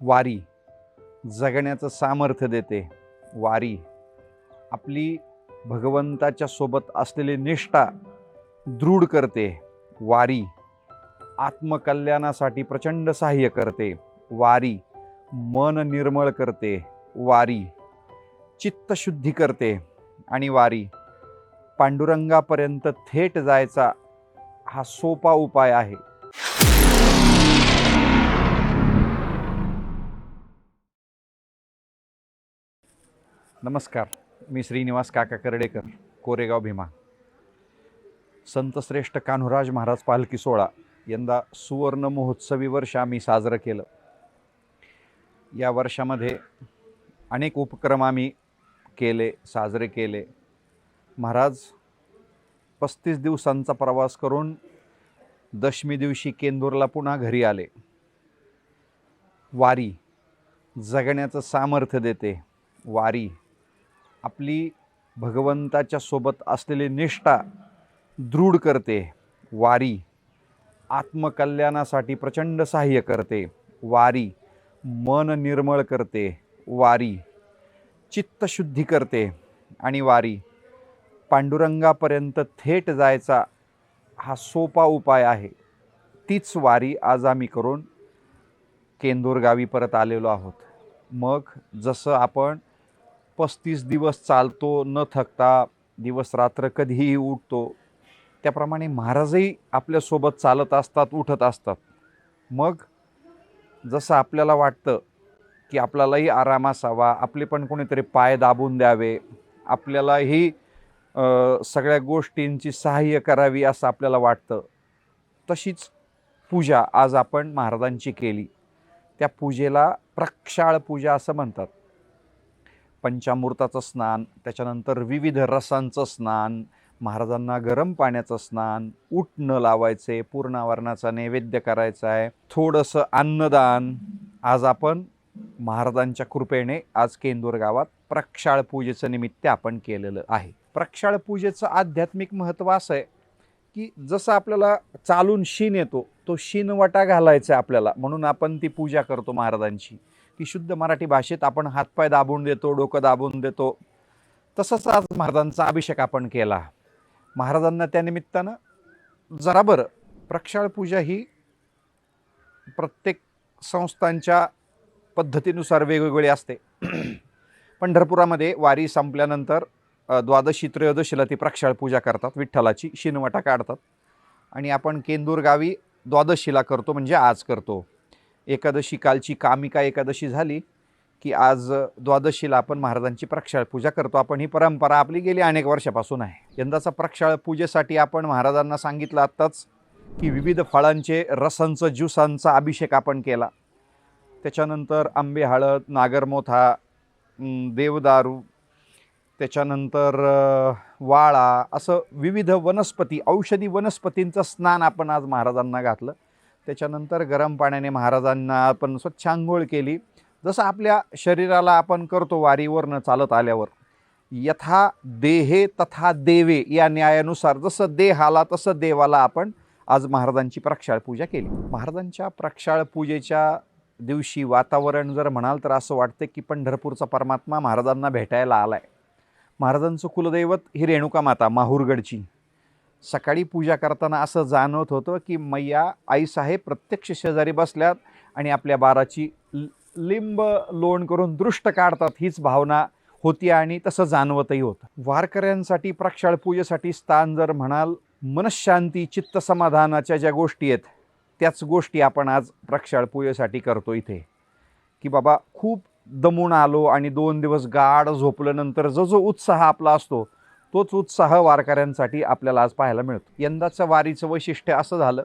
वारी जगण्याचं सामर्थ्य देते. वारी आपली भगवंताच्या सोबत असलेली निष्ठा दृढ करते. वारी आत्मकल्याणासाठी प्रचंड सहाय्य करते. वारी मन निर्मळ करते. वारी चित्तशुद्धी करते. आणि वारी पांडुरंगापर्यंत थेट जायचा हा सोपा उपाय आहे. नमस्कार. मी श्रीनिवास काका कर्डेकर कोरेगाव भीमा. संतश्रेष्ठ कान्होराज महाराज पालखी सोहळा यंदा सुवर्ण महोत्सवी वर्ष आम्ही साजरं केलं. या वर्षामध्ये अनेक उपक्रम आम्ही केले साजरे केले. महाराज पस्तीस दिवसांचा प्रवास करून दशमी दिवशी केंदूरला पुन्हा घरी आले. वारी जगण्याचं सामर्थ्य देते. वारी आपली भगवंताच्या सोबत असलेली निष्ठा दृढ करते वारी आत्मकल्याणासाठी प्रचंड सहाय्य करते वारी मन निर्मळ करते वारी चित्तशुद्धी करते आणि वारी पांडुरंगापर्यंत थेट जायचा हा सोपा उपाय आहे. तीच वारी आज आम्ही करून केंदूर गावी परत आलेलो आहोत. मग जसं आपण पस्तीस दिवस चालतो न थकता दिवस रात्र कधीही उठतो. त्याप्रमाणे महाराजही आपल्यासोबत चालत असतात उठत असतात. मग जसं आपल्याला वाटतं की आपल्यालाही आराम असावा आपले पण कोणीतरी पाय दाबून द्यावे आपल्यालाही सगळ्या गोष्टींची सहाय्य करावी असं आपल्याला वाटतं तशीच पूजा आज आपण महाराजांची केली. त्या पूजेला प्रक्षाळ पूजा असं म्हणतात. पंचामृताचं स्नान त्याच्यानंतर विविध रसांचं स्नान महाराजांना गरम पाण्याचं स्नान उठ न लावायचे पूर्णावरणाचा नैवेद्य करायचा आहे थोडंसं अन्नदान. आज आपण महाराजांच्या कृपेने आज केंदूर गावात प्रक्षाळ पूजेचं निमित्त आपण केलेलं आहे. प्रक्षाळ पूजेचं आध्यात्मिक महत्त्व असं आहे की जसं आपल्याला चालून शीन येतो तो शीनवटा घालायचा आहे आपल्याला म्हणून आपण ती पूजा करतो महाराजांची. की शुद्ध मराठी भाषेत आपण हातपाय दाबून देतो डोकं दाबून देतो. तसंच आज महाराजांचा अभिषेक आपण केला. महाराजांना त्यानिमित्तानं जराबर जरा बरं प्रक्षाळ पूजा ही प्रत्येक संस्थांच्या पद्धतीनुसार वेगवेगळी असते. पंढरपुरामध्ये वारी संपल्यानंतर द्वादशी त्रयोदशीला ती प्रक्षाळ पूजा करतात विठ्ठलाची शिनवटा काढतात. आणि आपण केंदूर गावी द्वादशीला करतो म्हणजे आज करतो. एकादशी कालची कामिका एकादशी झाली की आज द्वादशीला आपण महाराजांची प्रक्षाळ पूजा करतो. आपण ही परंपरा आपली गेली अनेक वर्षापासून आहे. यंदाचा प्रक्षाळ पूजेसाठी आपण महाराजांना सांगितलं आत्ताच की विविध फळांचे रसांचं ज्यूसांचा अभिषेक आपण केला. त्याच्यानंतर आंबे हळद नागरमोथा देवदारू त्याच्यानंतर वाळा असं विविध वनस्पती औषधी वनस्पतींचं स्नान आपण आज महाराजांना घातलं. त्याच्यानंतर गरम पाण्याने महाराजांना आपण स्वच्छ आंघोळ केली. जसं आपल्या शरीराला आपण करतो वारीवरनं चालत आल्यावर. यथा देहे तथा देवे या न्यायानुसार जसं देहाला तसं देवाला आपण आज महाराजांची प्रक्षाळ पूजा केली. महाराजांच्या प्रक्षाळ पूजेच्या दिवशी वातावरण जर म्हणाल तर असं वाटतं की पंढरपूरचा परमात्मा महाराजांना भेटायला आला आहे महाराजांचं कुलदैवत ही रेणुका माता माहूरगडची. सकाळी पूजा करताना असं जाणवत होतं की मैया आईसाहेब प्रत्यक्ष शेजारी बसल्यात आणि आपल्या बाराची लिंब लोण करून दृष्ट काढतात हीच भावना होती आणि तसं जाणवतही होतं. वारकऱ्यांसाठी प्रक्षाळ पूजेसाठी स्थान जर म्हणाल मनशांती चित्तसमाधानाच्या ज्या गोष्टी आहेत त्याच गोष्टी आपण आज प्रक्षाळ पूजेसाठी करतो इथे. की बाबा खूप दमून आलो आणि दोन दिवस गाढ झोपल्यानंतर जो जो उत्साह आपला असतो तोच उत्साह वारकऱ्यांसाठी आपल्याला आज पाहायला मिळतो. यंदाचं वारीचं वैशिष्ट्य असं झालं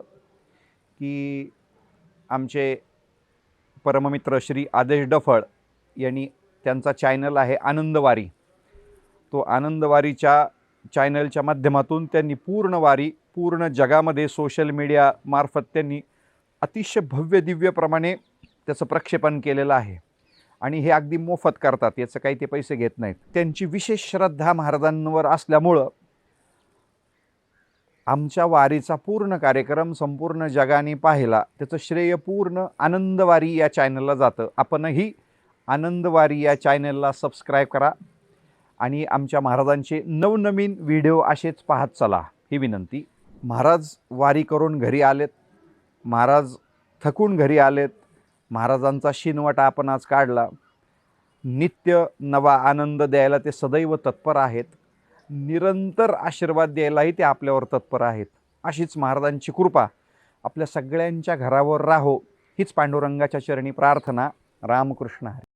की आमचे परममित्र श्री आदेश डफळ यांनी त्यांचा चॅनल आहे आनंदवारी तो आनंदवारीच्या चॅनलच्या माध्यमातून त्यांनी पूर्ण वारी पूर्ण जगामध्ये सोशल मीडियामार्फत त्यांनी अतिशय भव्य दिव्यप्रमाणे त्याचं प्रक्षेपण केलेलं आहे. आणि हे अगदी मोफत करतात याचं काही ते पैसे घेत नाहीत. त्यांची विशेष श्रद्धा महाराजांवर असल्यामुळं आमच्या वारीचा पूर्ण कार्यक्रम संपूर्ण जगाने पाहिला. त्याचं श्रेय पूर्ण आनंदवारी या चॅनलला जातं. आपणही आनंदवारी या चॅनलला सबस्क्राईब करा आणि आमच्या महाराजांचे नवनवीन व्हिडिओ असेच पाहत चला. ही विनंती. महाराज वारी करून घरी आलेत. महाराज थकून घरी आलेत. महाराजांचा शिनवटा आपण आज काढला. नित्य नवा आनंद द्यायला ते सदैव तत्पर आहेत. निरंतर आशीर्वाद द्यायलाही ते आपल्यावर तत्पर आहेत. अशीच महाराजांची कृपा. आपल्या सगळ्यांच्या घरावर राहो. हीच पांडुरंगाच्या चरणी प्रार्थना. रामकृष्ण हरी.